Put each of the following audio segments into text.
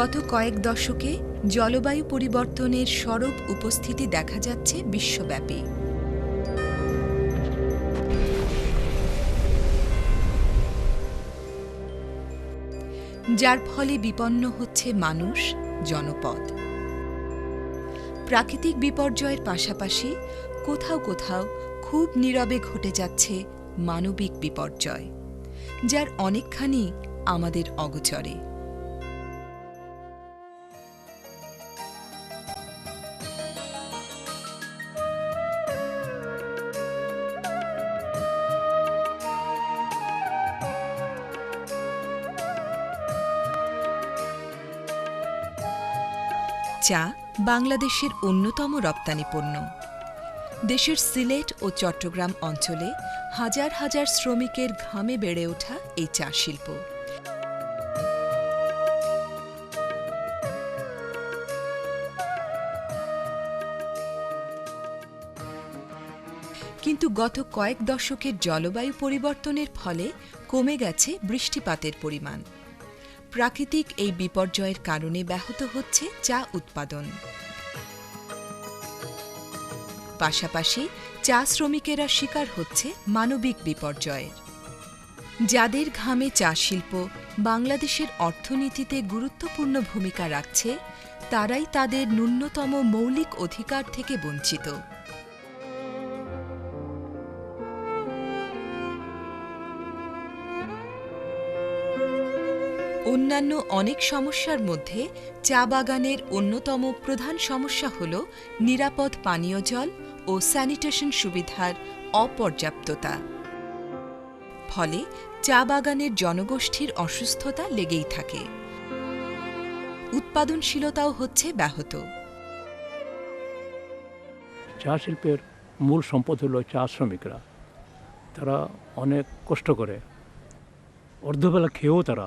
গত কয়েক দশকে জলবায়ু পরিবর্তনের সরব উপস্থিতি দেখা যাচ্ছে বিশ্বব্যাপী। যার ফলে বিপন্ন হচ্ছে মানুষ, জনপদ। প্রাকৃতিক বিপর্যয়ের পাশাপাশি কোথাও কোথাও খুব নীরবে ঘটে যাচ্ছে মানবিক বিপর্যয়, যার অনেকখানি আমাদের অগোচরে। চা বাংলাদেশের অন্যতম রপ্তানি পণ্য দেশের সিলেট ও চট্টগ্রাম অঞ্চলে হাজার হাজার শ্রমিকের ঘামে বেড়ে ওঠা এই চা শিল্প। কিন্তু গত কয়েক দশকের জলবায়ু পরিবর্তনের ফলে কমে গেছে বৃষ্টিপাতের পরিমাণ। প্রাকৃতিক এই বিপর্যয়ের কারণে ব্যাহত হচ্ছে চা উৎপাদন। পাশাপাশি চা শ্রমিকেরা শিকার হচ্ছে মানবিক বিপর্যয়ের যাদের ঘামে চা শিল্প বাংলাদেশের অর্থনীতিতে গুরুত্বপূর্ণ ভূমিকা রাখছে, তারাই তাদের ন্যূনতম মৌলিক অধিকার থেকে বঞ্চিত। অন্যান্য অনেক সমস্যার মধ্যে চা বাগানের অন্যতম প্রধান সমস্যা হল নিরাপদ পানীয় জল ও স্যানিটেশন সুবিধার অপর্যাপ্ততা। ফলে চা বাগানের জনগোষ্ঠীর অসুস্থতা লেগেই থাকে। উৎপাদনশীলতাও হচ্ছে ব্যাহত। চা শিল্পের মূল সম্পদ হল চা শ্রমিকরা। তারা অনেক কষ্ট করে। অর্ধবেলা খেয়েও তারা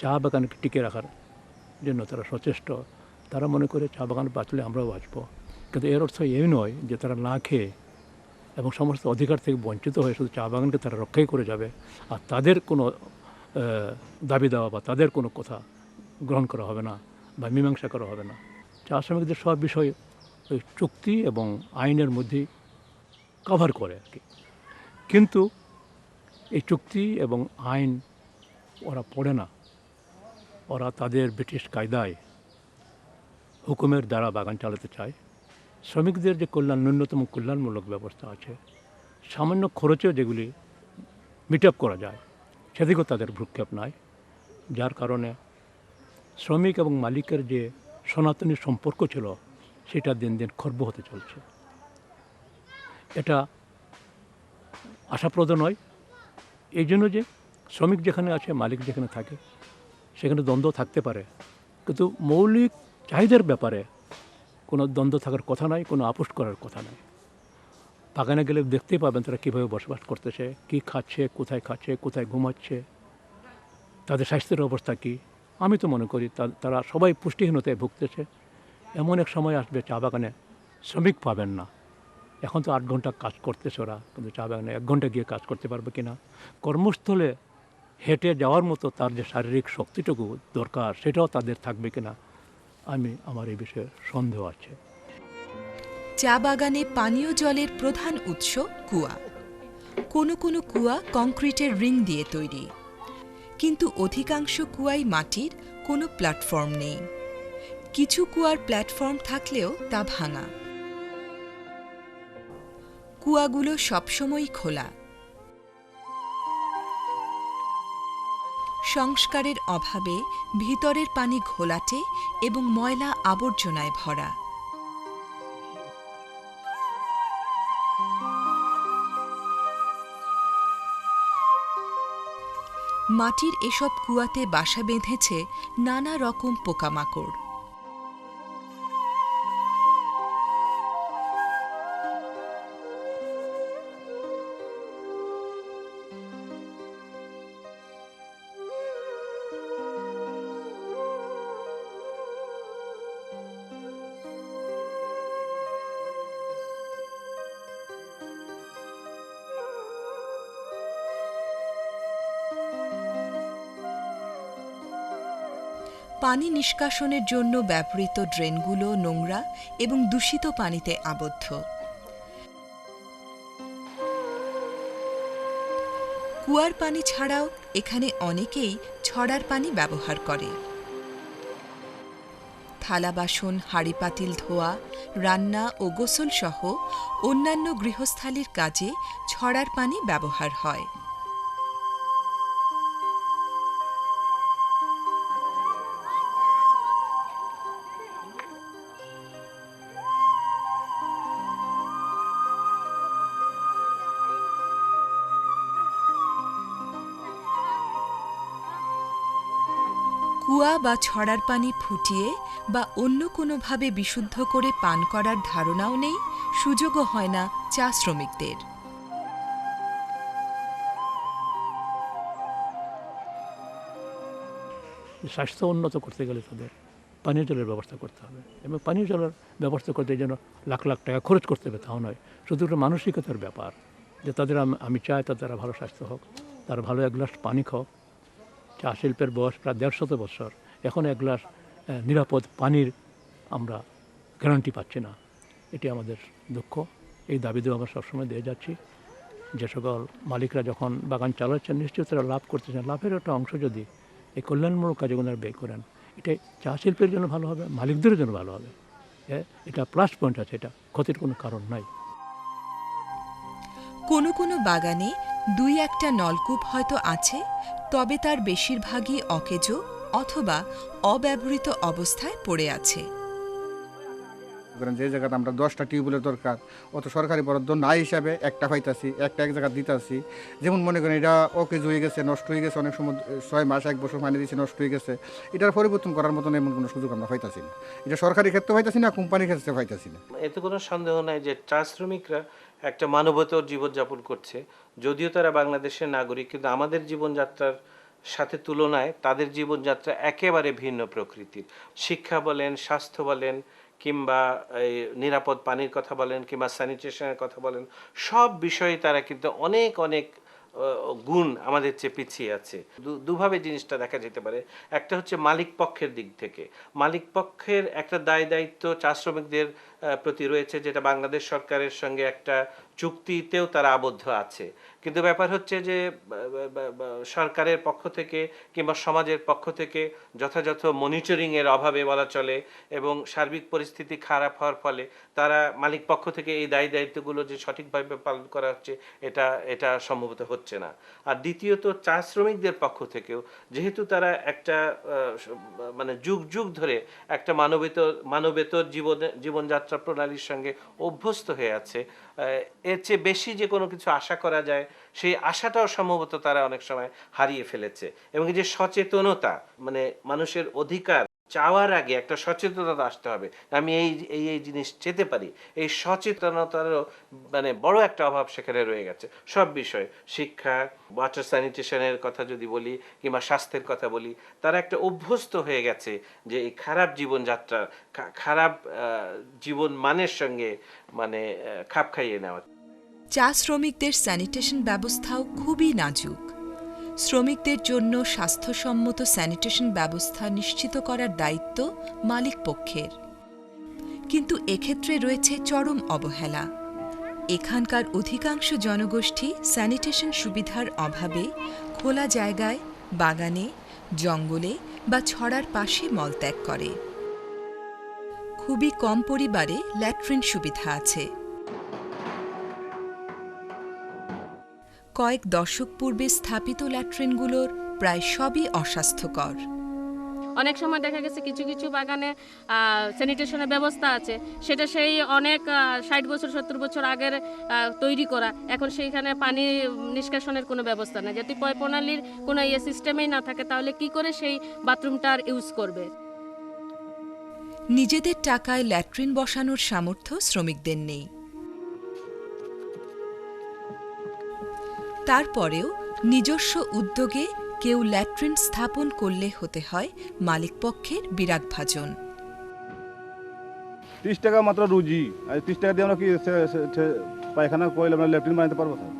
চা বাগানকে টিকে রাখার জন্য তারা সচেষ্ট। তারা মনে করে চা বাগান বাঁচলে আমরাও বাঁচব। কিন্তু এর অর্থ এই নয় যে তারা না খেয়ে এবং সমস্ত অধিকার থেকে বঞ্চিত হয়ে শুধু চা বাগানকে তারা রক্ষাই করে যাবে। আর তাদের কোনো দাবি দেওয়া বা তাদের কোনো কথা গ্রহণ করা হবে না বা মীমাংসা করা হবে না। চা শ্রমিকদের সব বিষয় ওই চুক্তি এবং আইনের মধ্যেই কভার করে আর কি। কিন্তু এই চুক্তি এবং আইন ওরা পড়ে না। ওরা তাদের ব্রিটিশ কায়দায় হুকুমের দ্বারা বাগান চালাতে চায়। শ্রমিকদের যে কল্যাণ, ন্যূনতম কল্যাণমূলক ব্যবস্থা আছে, সামান্য খরচেও যেগুলি মিট আপ করা যায়, সেদিকেও তাদের ভ্রুক্ষেপ নাই। যার কারণে শ্রমিক এবং মালিকের যে সনাতনী সম্পর্ক ছিল, সেটা দিন দিন খর্ব হতে চলছে। এটা আশাপ্রদ নয়। এই জন্য যে শ্রমিক যেখানে আছে, মালিক যেখানে থাকে সেখানে দ্বন্দ্ব থাকতে পারে। কিন্তু মৌলিক চাহিদার ব্যাপারে কোনো দ্বন্দ্ব থাকার কথা নাই, কোনো আপোষ করার কথা নাই। বাগানে গেলে দেখতেই পাবেন তারা কীভাবে বসবাস করতেছে, কী খাচ্ছে, কোথায় খাচ্ছে, কোথায় ঘুমাচ্ছে, তাদের স্বাস্থ্যের অবস্থা কী। আমি তো মনে করি তারা সবাই পুষ্টিহীনতায় ভুগতেছে। এমন এক সময় আসবে চা বাগানে, শ্রমিক পাবেন না। এখন তো আট ঘণ্টা কাজ করতেছে ওরা, কিন্তু চা বাগানে এক ঘণ্টা গিয়ে কাজ করতে পারবে কি না কর্মস্থলে হেঁটে যাওয়ার মতো তার যে শারীরিক শক্তিটুকু দরকার, সেটাও তাদের থাকবে কিনা, আমি আমার এই বিষয়ে সন্দেহ আছে। চা বাগানে পানীয় জলের প্রধান উৎস কুয়া। কোনো কোনো কুয়া কংক্রিটের রিং দিয়ে তৈরি। কিন্তু অধিকাংশ কুয়াই মাটির কোনো প্ল্যাটফর্ম নেই। কিছু কুয়ার প্ল্যাটফর্ম থাকলেও তা ভাঙা। কুয়াগুলো সবসময়ই খোলা। সংস্কারের অভাবে ভিতরের পানি ঘোলাটে এবং ময়লা আবর্জনায় ভরা। মাটির এসব কুয়াতে বাসা বেঁধেছে নানা রকম পোকামাকড়। পানি নিষ্কাশনের জন্য ব্যবহৃত ড্রেনগুলো নোংরা এবং দূষিত পানিতে আবদ্ধ। কুয়ার পানি ছাড়াও এখানে অনেকেই ছড়ার পানি ব্যবহার করে। থালা বাসন, হাঁড়ি পাতিল ধোয়া, রান্না ও গোসল সহ অন্যান্য গৃহস্থালির কাজে ছড়ার পানি ব্যবহার হয়। বা ছড়ার পানি ফুটিয়ে বা অন্য কোনোভাবে বিশুদ্ধ করে পান করার ধারণাও নেই, সুযোগও হয় না চা শ্রমিকদের। স্বাস্থ্য উন্নত করতে গেলে তাদের পানীয় জলের ব্যবস্থা করতে হবে এবং পানীয় জলের ব্যবস্থা করতে যেন লাখ লাখ টাকা খরচ করতে হবে, তাও নয়। শুধু একটা মানসিকতার ব্যাপার যে তাদের আমি চাই তাদের ভালো স্বাস্থ্য হোক, তারা ভালো এক গ্লাস পানি খাওক চা শিল্পের বয়স প্রায় দেড়শত বছর। এখন এক গ্লাস নিরাপদ পানির আমরা গ্যারান্টি পাচ্ছি না। এটি আমাদের দুঃখ। এই দাবিদেও আমরা সবসময় দিয়ে যাচ্ছি। যে সকল মালিকরা যখন বাগান চালাচ্ছেন, নিশ্চয়ই তারা লাভ করতেছেন। লাভের একটা অংশ যদি এই কল্যাণমূলক কাজে ওনারা ব্যয় করেন, এটা চা শিল্পের জন্য ভালো হবে, মালিকদের জন্য ভালো হবে। এটা প্লাস পয়েন্ট আছে, এটা ক্ষতির কোনো কারণ নাই। কোনো কোনো বাগানে দুই একটা নলকূপ হয়তো আছে, তবে তার বেশিরভাগই অকেজো অথবা অব্যবহৃত অবস্থায় পড়ে আছে। যে জায়গাতে আমরা দশটা টিউবওয়েলের দরকার অত সরকারি বরাদ্দ নাই হিসাবে একটা পাইতাছি একটা এক জায়গা দিতাছি। যেমন মনে করেন এটা ওকে হয়ে গেছে নষ্ট হয়ে গেছে অনেক সময় ছয় মাস এক বছর পানি দিয়েছে নষ্ট হয়ে গেছে। এটার পরিবর্তন করার মতন এমন কোনো সুযোগ আমরা পাইতাছি না। এটা সরকারি ক্ষেত্রে পাইতাছি না কোম্পানির ক্ষেত্রে পাইতাছি না। এতে কোনো সন্দেহ নাই যে চা শ্রমিকরা একটা মানবতর জীবনযাপন করছে। যদিও তারা বাংলাদেশের নাগরিক কিন্তু আমাদের জীবনযাত্রার সাথে তুলনায় তাদের জীবনযাত্রা একেবারে ভিন্ন প্রকৃতির। শিক্ষা বলেন, স্বাস্থ্য বলেন, কিংবা এই নিরাপদ পানির কথা বলেন, কিংবা স্যানিটেশনের কথা বলেন, সব বিষয়ে তারা কিন্তু অনেক অনেক গুণ আমাদের চেয়ে পিছিয়ে আছে। দুভাবে জিনিসটা দেখা যেতে পারে। একটা হচ্ছে মালিক পক্ষের দিক থেকে। মালিক পক্ষের একটা দায় দায়িত্ব চা শ্রমিকদের প্রতি রয়েছে যেটা বাংলাদেশ সরকারের সঙ্গে একটা চুক্তিতেও তারা আবদ্ধ আছে। কিন্তু ব্যাপার হচ্ছে যে সরকারের পক্ষ থেকে কিংবা সমাজের পক্ষ থেকে যথাযথ মনিটরিংয়ের অভাবে বলা চলে এবং সার্বিক পরিস্থিতি খারাপ হওয়ার ফলে তারা মালিক পক্ষ থেকে এই দায়ী দায়িত্বগুলো যে সঠিকভাবে পালন করা হচ্ছে, এটা এটা সম্ভবত হচ্ছে না। আর দ্বিতীয়ত চা শ্রমিকদের পক্ষ থেকেও যেহেতু তারা একটা মানে যুগ যুগ ধরে একটা মানবেতর মানবেতর জীবন, জীবনযাত্রা প্রণালীর সঙ্গে অভ্যস্ত হয়ে আছে। এর চেয়ে বেশি যে কোনো কিছু আশা করা যায়, সেই আশাটাও সম্ভবত তারা অনেক সময় হারিয়ে ফেলেছে। এবং যে সচেতনতা মানে মানুষের অধিকার চাওয়ার আগে একটা সচেতনতা আসতে হবে। আমি এই এই এই জিনিস চেতে পারি। এই সচেতনতারও মানে বড় একটা অভাব সেখানে রয়ে গেছে। সব বিষয় শিক্ষা ওয়াটার স্যানিটেশনের কথা যদি বলি কিংবা স্বাস্থ্যের কথা বলি, তারা একটা অভ্যস্ত হয়ে গেছে যে এই খারাপ জীবনযাত্রা খারাপ জীবন মানের সঙ্গে মানে খাপ খাইয়ে নেওয়া। চা শ্রমিকদের স্যানিটেশন ব্যবস্থাও খুবই নাজুক। শ্রমিকদের জন্য স্বাস্থ্যসম্মত স্যানিটেশন ব্যবস্থা নিশ্চিত করার দায়িত্ব মালিক পক্ষের। কিন্তু এক্ষেত্রে রয়েছে চরম অবহেলা। এখানকার অধিকাংশ জনগোষ্ঠী স্যানিটেশন সুবিধার অভাবে খোলা জায়গায়, বাগানে, জঙ্গলে বা ছড়ার পাশে মলত্যাগ করে। খুবই কম পরিবারে ল্যাট্রিন সুবিধা আছে। কয়েক দশক পূর্বে স্থাপিত ল্যাট্রিনগুলোর প্রায় সবই অস্বাস্থ্যকর। অনেক সময় দেখা গেছে কিছু কিছু বাগানে স্যানিটেশনের ব্যবস্থা আছে। সেটা সেই অনেক ষাট বছর সত্তর বছর আগের তৈরি করা। এখন সেইখানে পানি নিষ্কাশনের কোনো ব্যবস্থা নেই। যদি পয় প্রণালীর কোনো ইয়ে সিস্টেমেই না থাকে তাহলে কি করে সেই বাথরুমটার ইউজ করবে? নিজেদের টাকায় ল্যাট্রিন বসানোর সামর্থ্য শ্রমিকদের নেই। তারপরেও নিজস্ব উদ্যোগে কেউ ল্যাট্রিন স্থাপন করলে হতে হয় মালিকপক্ষের বিরাগভাজন তিরিশ টাকা মাত্র রুজি। আর তিরিশ টাকা দিয়ে আমরা কি পায়খানা করলে আমরা ল্যাট্রিন বানাতে পারব স্যার?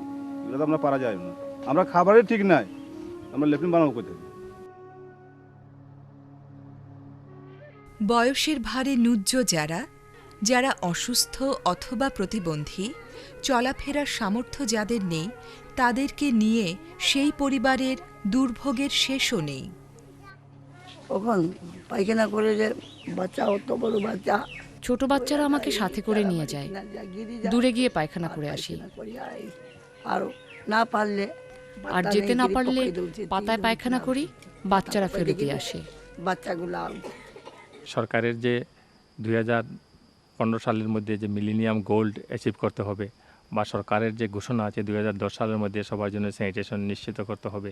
এটা তো আমরা পারা যায় না। আমরা খাবারের ঠিক নাই। আমরা ল্যাট্রিন বানাবো কোথায়? বয়সের ভারে নুজ্জ যারা যারা অসুস্থ অথবা প্রতিবন্ধী চলাফেরার সামর্থ্য যাদের নেই তাদেরকে নিয়ে সেই পরিবারের দুর্ভোগের শেষও নেই। কখন পায়খানা করে যে বাচ্চা অত বড় বাচ্চা। ছোট বাচ্চারা আমাকে সাথে করে নিয়ে যায়। দূরে গিয়ে পায়খানা করে আসি। আর না পারলে আর যেতে না পারলে পাতায় পাতায় পায়খানা করি বাচ্চারা ফেলে দিয়ে আসে। বাচ্চাগুলা সরকারের যে দুই হাজার পনেরো সালের মধ্যে যে মিলিনিয়াম গোল্ড অ্যাচিভ করতে হবে বা সরকারের যে ঘোষণা আছে দুই হাজার দশ সালের মধ্যে সবার জন্য স্যানিটেশন নিশ্চিত করতে হবে,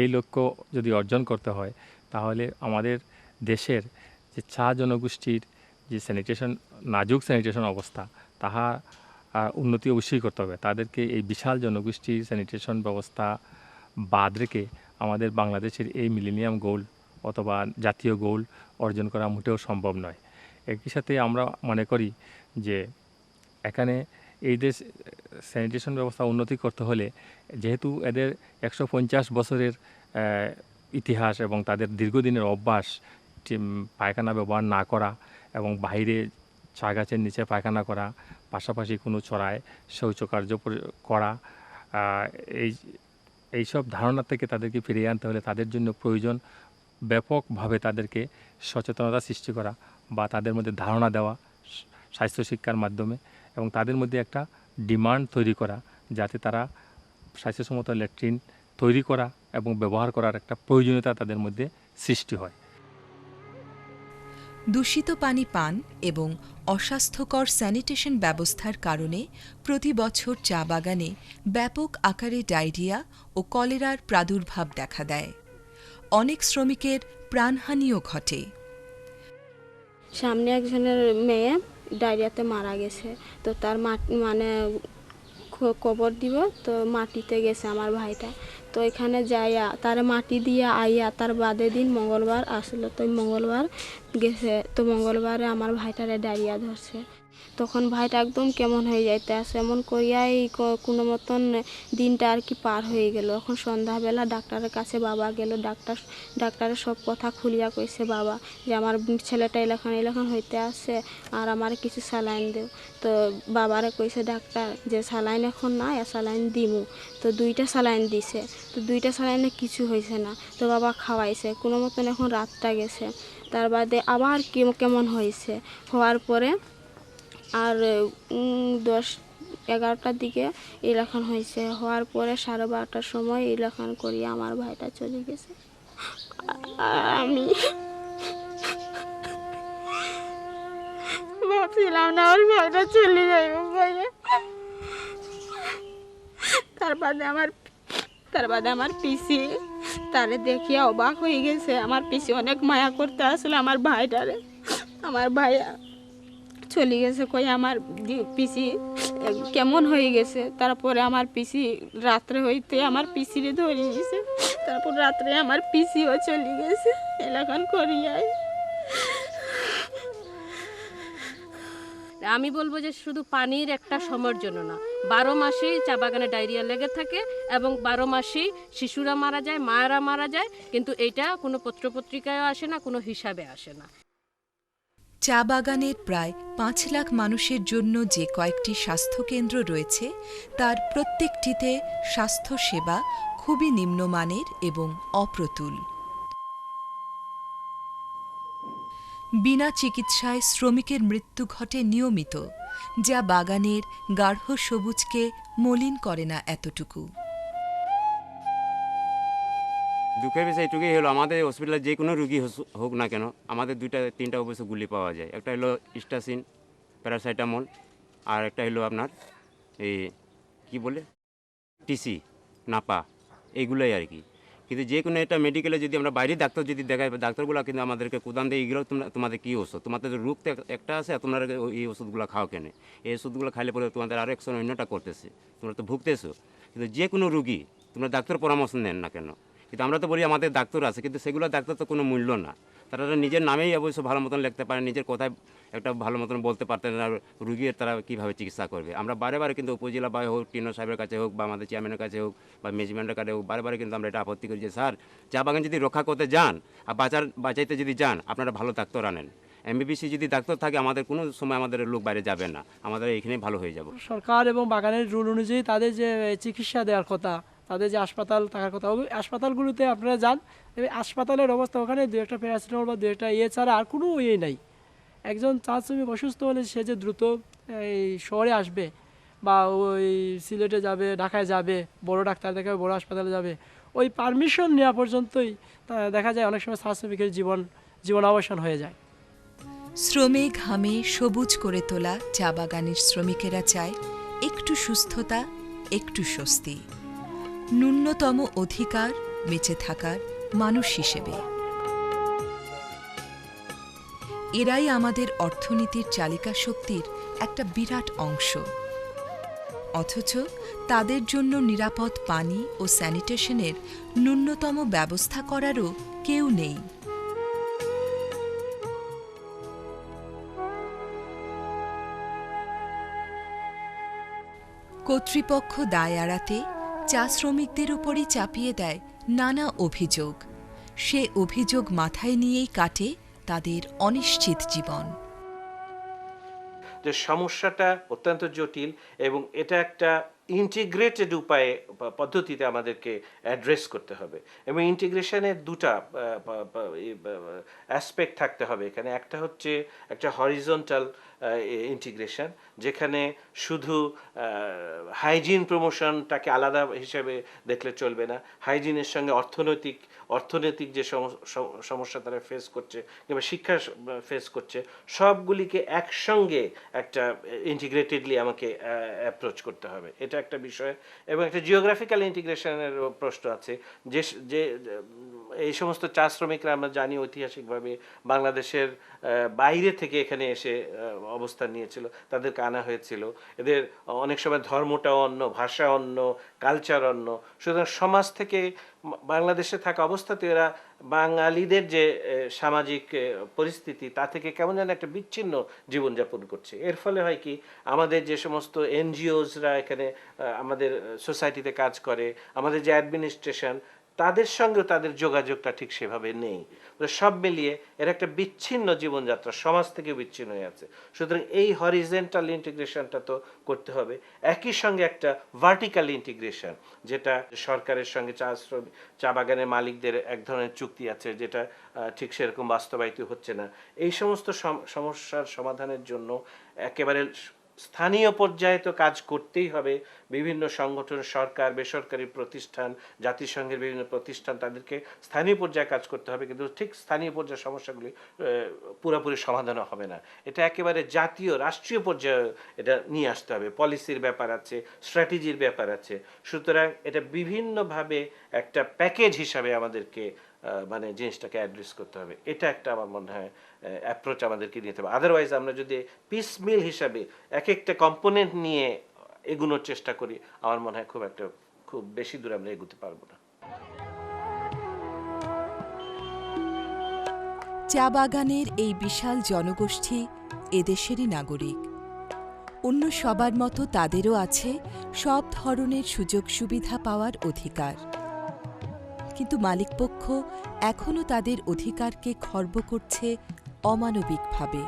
এই লক্ষ্য যদি অর্জন করতে হয়, তাহলে আমাদের দেশের যে চা জনগোষ্ঠীর যে স্যানিটেশন নাজুক স্যানিটেশন অবস্থা, তাহা উন্নতি অবশ্যই করতে হবে। তাদেরকে এই বিশাল জনগোষ্ঠীর স্যানিটেশন ব্যবস্থা বাদ রেখে আমাদের বাংলাদেশের এই মিলিনিয়াম গোল অথবা জাতীয় গোল অর্জন করা মোটেও সম্ভব নয়। একই সাথে আমরা মনে করি যে এখানে এই দেশ স্যানিটেশন ব্যবস্থা উন্নতি করতে হলে যেহেতু এদের একশো পঞ্চাশ বছরের ইতিহাস এবং তাদের দীর্ঘদিনের অভ্যাস পায়খানা ব্যবহার না করা এবং বাইরে চা গাছের নিচে পায়খানা করা, পাশাপাশি কোনো চড়ায় শৌচকার্য করা এই, এইসব ধারণা থেকে তাদেরকে ফিরিয়ে আনতে হলে তাদের জন্য প্রয়োজন ব্যাপকভাবে তাদেরকে সচেতনতা সৃষ্টি করা। বা তাদের মধ্যে ধারণা দেওয়া স্বাস্থ্য শিক্ষার মাধ্যমে এবং তাদের মধ্যে একটা ডিমান্ড তৈরি করা যাতে তারা স্বাস্থ্যসম্মত ল্যাট্রিন তৈরি করা এবং ব্যবহার করার একটা প্রয়োজনীয়তা তাদের মধ্যে সৃষ্টি হয়। দূষিত পানি পান এবং অস্বাস্থ্যকর স্যানিটেশন ব্যবস্থার কারণে প্রতি বছর চা বাগানে ব্যাপক আকারে ডায়রিয়া ও কলেরার প্রাদুর্ভাব দেখা দেয়। অনেক শ্রমিকের প্রাণহানিও ঘটে। সামনে একজনের মেয়ে ডায়রিয়াতে মারা গেছে। তো তার মানে কবর দিব, তো মাটিতে গেছে আমার ভাইটা। তো এখানে যাইয়া, তার মাটি দিয়ে আইয়া তার বাদে দিন মঙ্গলবার আসলো। তো মঙ্গলবার গেছে, তো মঙ্গলবারে আমার ভাইটারে ডায়রিয়া ধরছে। তখন ভাইটা একদম কেমন হয়ে যাইতে আসে এমন করিয়াই কোনো মতন দিনটা আর কি পার হয়ে গেল। এখন সন্ধ্যাবেলা ডাক্তারের কাছে বাবা গেল, ডাক্তার, ডাক্তারের সব কথা খুলিয়া কইছে বাবা যে আমার ছেলেটা এলাকান এলাকান হইতে আসে আর আমার কিছু স্যালাইন দেও। তো বাবারে কইছে, ডাক্তার, যে স্যালাইন এখন না স্যালাইন দিমু। তো দুইটা স্যালাইন দিছে, তো দুইটা স্যালাইনে কিছু হয়েছে না। তো বাবা খাওয়াইছে, কোনো মতন এখন রাতটা গেছে। তার বাদে আবার কেম- কেমন হয়েছে হওয়ার পরে আর দশ, এগারোটার দিকে ইলেকশন হয়েছে। হওয়ার পরে সাড়ে বারোটার সময় ইলেকশন করিয়ে আমার ভাইটা চলে গেছে। আমি ভাবছিলাম না আমার ভাইটা চলে যাইব ভাইয়া তার বাদে আমার, তার বাদে আমার পিসি তারে দেখিয়া অবাক হয়ে গেছে। আমার পিসি অনেক মায়া করতে আসলে আমার ভাইটারে। আমার ভাইয়া চলে গেছে, কই আমার পিসি কেমন হয়ে গেছে? তারপরে আমার পিসি রাত্রে হইতে আমার পিসিরে ধরে নিয়েছে তারপর রাত্রে আমার পিসিও চলে গেছে, এলাকান করিয়ায় আমি বলব যে শুধু পানির একটা সময়ের জন্য না, বারো মাসেই চা বাগানে ডায়রিয়া লেগে থাকে এবং বারো মাসেই শিশুরা মারা যায়, মায়েরা মারা যায়, কিন্তু এইটা কোনো পত্রপত্রিকায় আসে না, কোনো হিসাবে আসে না। চা বাগানের প্রায় পাঁচ লাখ মানুষের জন্য যে কয়েকটি স্বাস্থ্যকেন্দ্র রয়েছে, তার প্রত্যেকটিতে স্বাস্থ্যসেবা খুবই নিম্নমানের এবং অপ্রতুল। বিনা চিকিৎসায় শ্রমিকের মৃত্যু ঘটে নিয়মিত, যা বাগানের গাঢ় সবুজকে মলিন করে না এতটুকু। দুঃখের বিষয় এটুকুই হলো, আমাদের হসপিটালে যে কোনো রুগী হোক না কেন, আমাদের দুইটা, তিনটা অবশ্য গুলি পাওয়া যায়। একটা হলো স্টাসিন প্যারাসাইটামল আর একটা হলো আপনার এই কি বলে? টিসি, নাপা, এইগুলোই আর কি। কিন্তু যে কোনো একটা মেডিকেলে যদি আমরা বাইরে ডাক্তার যদি দেখাই, ডাক্তারগুলো কিন্তু আমাদেরকে কোদান দেয় এইগুলো তোমরা, তোমাদের কী ওষুধ? তোমাদের রোগ তো একটা আছে, আর তোমরা এই ওষুধগুলো খাও কেন? এই ওষুধগুলো খাইলে পরে তোমাদের আরও একশো অন্যটা করতেছে। তোমরা তো ভুগতেছো। কিন্তু যে কোনো রুগী, তোমরা ডাক্তার পরামর্শ নেন না কেন? কিন্তু আমরা তো বলি আমাদের ডাক্তার আছে, কিন্তু সেগুলো ডাক্তার তো কোনো মূল্য না। তারা নিজের নামেই অবশ্য ভালো মতন লিখতে পারে, নিজের কথায় একটা ভালো মতন বলতে পারতেন না, রুগীর তারা কীভাবে চিকিৎসা করবে। আমরা বারে বারে কিন্তু উপজেলা বা হোক, টিনো সাহেবের কাছে হোক বা আমাদের চেয়ারম্যানের কাছে হোক বা ম্যানেজমেন্টের কাছে হোক, বারে বারে কিন্তু আমরা এটা আপত্তি করি যে, স্যার, চা বাগান যদি রক্ষা করতে যান আর বাঁচার, বাঁচাইতে যদি যান, আপনারা ভালো ডাক্তার আনেন। এমবিবিসি যদি ডাক্তার থাকে, আমাদের কোনো সময় আমাদের লোক বাইরে যাবে না। আমাদের এখানেই ভালো হয়ে যাব। সরকার এবং বাগানের রুল অনুযায়ী তাদের যে চিকিৎসা দেওয়ার কথা তাদের যে হাসপাতাল থাকার কথা। ওই হাসপাতালগুলোতে আপনারা যান হাসপাতালের অবস্থা ওখানে দু একটা প্যারাসিটামল বা দু একটা ইয়ে ছাড়া আর কোনো ইয়ে নাই। একজন চা শ্রমিক অসুস্থ হলে সে যে দ্রুত, এই শহরে আসবে বা ওই সিলেটে যাবে, ঢাকায় যাবে, বড় ডাক্তার দেখাবে, বড় হাসপাতালে যাবে, ওই পারমিশন নেওয়া পর্যন্তই দেখা যায় অনেক সময় চা শ্রমিকের জীবন, জীবনাবসান হয়ে যায়। শ্রমে ঘামে সবুজ করে তোলা চা বাগানের শ্রমিকেরা চায় একটু সুস্থতা, একটু স্বস্তি। ন্যূনতম অধিকার বেঁচে থাকার মানুষ হিসেবে। এরাই আমাদের অর্থনীতির চালিকা শক্তির একটা বিরাট অংশ। অথচ তাদের জন্য নিরাপদ পানি ও স্যানিটেশনের ন্যূনতম ব্যবস্থা করারও কেউ নেই। কর্তৃপক্ষ দায় এড়াতে চা শ্রমিকদের উপরই চাপিয়ে দেয় নানা অভিযোগ। সে অভিযোগ মাথায় নিয়েই কাটে তাদের অনিশ্চিত জীবন। যে সমস্যাটা অত্যন্ত জটিল এবং এটা একটা ইন্টিগ্রেটেড উপায়ে পদ্ধতিতে আমাদেরকে অ্যাড্রেস করতে হবে। এবং ইন্টিগ্রেশনের দুটা অ্যাসপেক্ট থাকতে হবে। এখানে একটা হচ্ছে একটা হরিজন্টাল ইন্টিগ্রেশন যেখানে শুধু হাইজিন প্রমোশনটাকে আলাদা হিসেবে দেখলে চলবে না। হাইজিনের সঙ্গে অর্থনৈতিক অর্থনৈতিক যে সম- সম- সমস্যা তারা ফেস করছে, কিংবা শিক্ষা ফেস করছে, সবগুলিকে একসঙ্গে একটা ইন্টিগ্রেটেডলি আমাকে অ্যাপ্রোচ করতে হবে। এটা একটা বিষয়। এবং একটা জিওগ্রাফিক্যাল ইন্টিগ্রেশনের প্রশ্ন আছে। যে যে এই সমস্ত চা শ্রমিকরা আমরা জানি ঐতিহাসিকভাবে বাংলাদেশের বাইরে থেকে এখানে এসে অবস্থান নিয়েছিল, তাদেরকে আনা হয়েছিল। এদের অনেক সময় ধর্মটা অন্য, ভাষা অন্য কালচার অন্য। সুতরাং সমাজ থেকে বাংলাদেশে থাকা অবস্থাতে এরা বাঙালিদের যে সামাজিক পরিস্থিতি, তা থেকে কেমন যেন একটা বিচ্ছিন্ন জীবনযাপন করছে। এর ফলে হয় কি, আমাদের যে সমস্ত এনজিওসরা এখানে আমাদের সোসাইটিতে কাজ করে, আমাদের যে অ্যাডমিনিস্ট্রেশন তাদের সঙ্গেও তাদের যোগাযোগটা ঠিক সেভাবে নেই। সব মিলিয়ে এর একটা বিচ্ছিন্ন জীবনযাত্রা, সমাজ থেকে বিচ্ছিন্ন হয়ে আছে। সুতরাং এই হরিজেন্টাল ইন্টিগ্রেশনটা তো করতে হবে। একই সঙ্গে একটা ভার্টিক্যাল ইন্টিগ্রেশন যেটা সরকারের সঙ্গে চা শ্রমিক চা বাগানের মালিকদের এক ধরনের চুক্তি আছে, যেটা ঠিক সেরকম বাস্তবায়িত হচ্ছে না। এই সমস্ত সম- সমস্যার সমাধানের জন্য একেবারে স্থানীয় পর্যায়ে তো কাজ করতেই হবে। বিভিন্ন সংগঠন, সরকার, বেসরকারি প্রতিষ্ঠান, জাতিসংঘের বিভিন্ন প্রতিষ্ঠান তাদেরকে স্থানীয় পর্যায়ে কাজ করতে হবে। কিন্তু ঠিক স্থানীয় পর্যায়ে সমস্যাগুলি পুরোপুরি সমাধান হবে না। এটা একেবারে জাতীয়, রাষ্ট্রীয় পর্যায়ে এটা নিয়ে আসতে হবে। পলিসির ব্যাপার আছে, স্ট্র্যাটেজির ব্যাপার আছে। সুতরাং এটা বিভিন্নভাবে একটা প্যাকেজ হিসাবে আমাদেরকে মানে জিনিসটাকে অ্যাড্রেস করতে হবে। এটা একটা আমার মনে হয় অ্যাপ্রোচ আমাদেরকে নিতে হবে। আদারওয়াইজ আমরা যদি পিস মিল হিসাবে এক একটা কম্পোনেন্ট নিয়ে এগুনোর চেষ্টা করি, আমার মনে হয় খুব একটা, খুব বেশি দূরে আমরা এগোতে পারব না। চা বাগানের এই বিশাল জনগোষ্ঠী এদেশেরই নাগরিক। অন্য সবার মতো তাদেরও আছে সব ধরনের সুযোগ সুবিধা পাওয়ার অধিকার। কিন্তু মালিকপক্ষ এখনও তাদের অধিকারকে খর্ব করছে অমানবিকভাবে।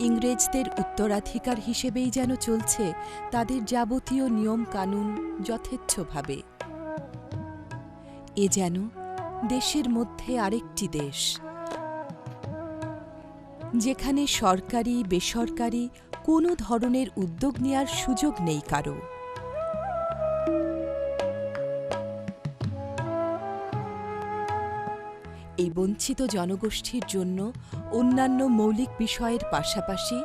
ইংরেজদের উত্তরাধিকার হিসেবেই যেন চলছে তাদের যাবতীয় নিয়ম কানুন যথেচ্ছভাবে। এ যেন দেশের মধ্যে আরেকটি দেশ। যেখানে সরকারি, বেসরকারি কোনো ধরনের উদ্যোগ নেয়ার সুযোগ নেই কারও। বঞ্চিত জনগোষ্ঠীর জন্য অন্যান্য মৌলিক বিষয়ের পাশাপাশি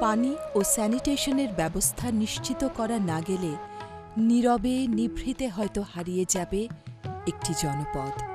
পানি ও স্যানিটেশনের ব্যবস্থা নিশ্চিত করা না গেলে নীরবে নিভৃতে হয়তো হারিয়ে যাবে একটি জনপদ।